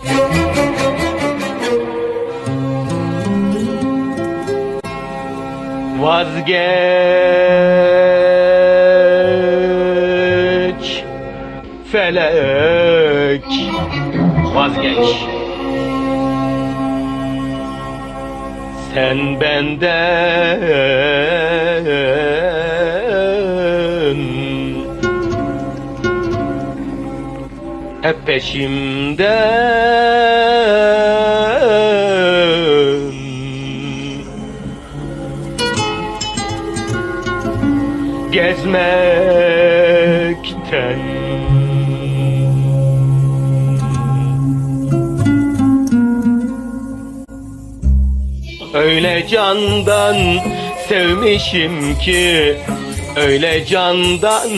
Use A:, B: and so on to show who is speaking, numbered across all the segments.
A: Vazgeç. Felek vazgeç. Sen benden Hep peşimden gezmekten. Öyle candan sevmişim ki Öyle candan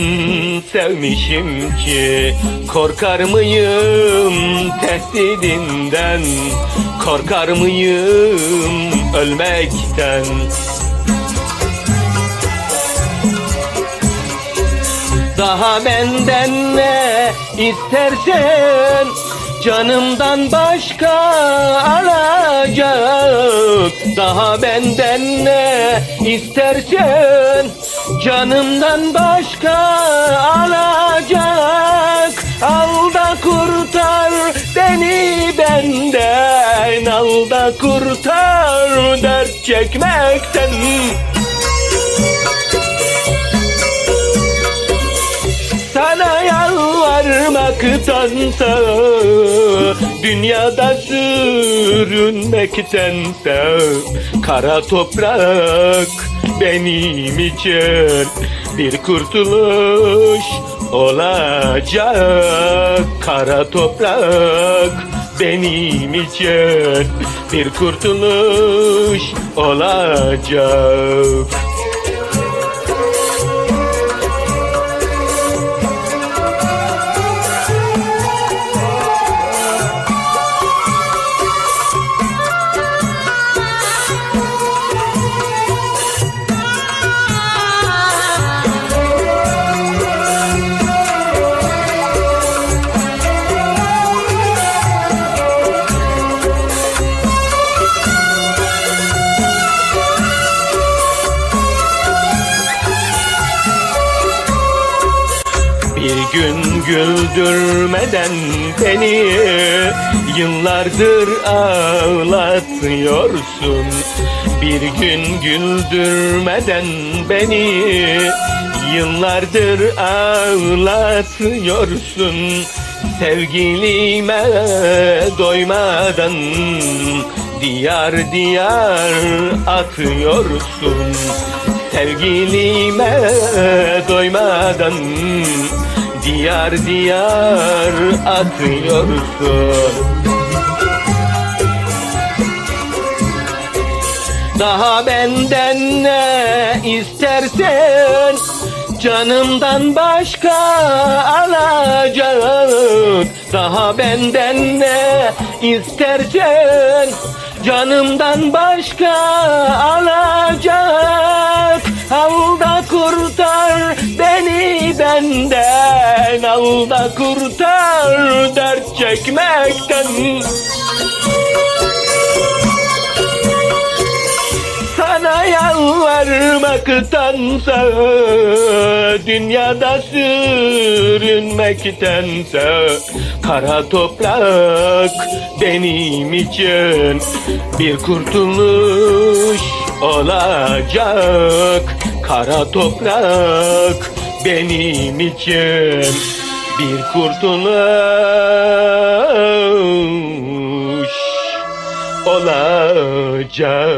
A: sevmişim ki Korkar mıyım tehdidinden? Korkar mıyım ölmekten? Daha benden ne istersen Canımdan başka alacak. Daha benden ne istersen Canımdan başka alacak. Al da kurtar beni benden Al da kurtar dert çekmekten yalvarmaktansa Dünyada sürünmektense Kara toprak benim için Bir kurtuluş olacak. Kara toprak benim için Bir kurtuluş olacak gün güldürmeden beni. Yıllardır ağlatıyorsun. Bir gün güldürmeden beni. Yıllardır ağlatıyorsun. Sevgilime doymadan Diyar diyar atıyorsun. Sevgilime doymadan Diyar diyar atıyorsun. Daha benden ne istersen Canımdan başka alacak Daha benden ne istersen Canımdan başka alacak Al da kurtar dert çekmekten. Sana yalvarmaktansa Dünyada sürünmektense. Kara toprak benim için Bir kurtuluş olacak. Kara toprak benim için Bir kurtuluş olacak.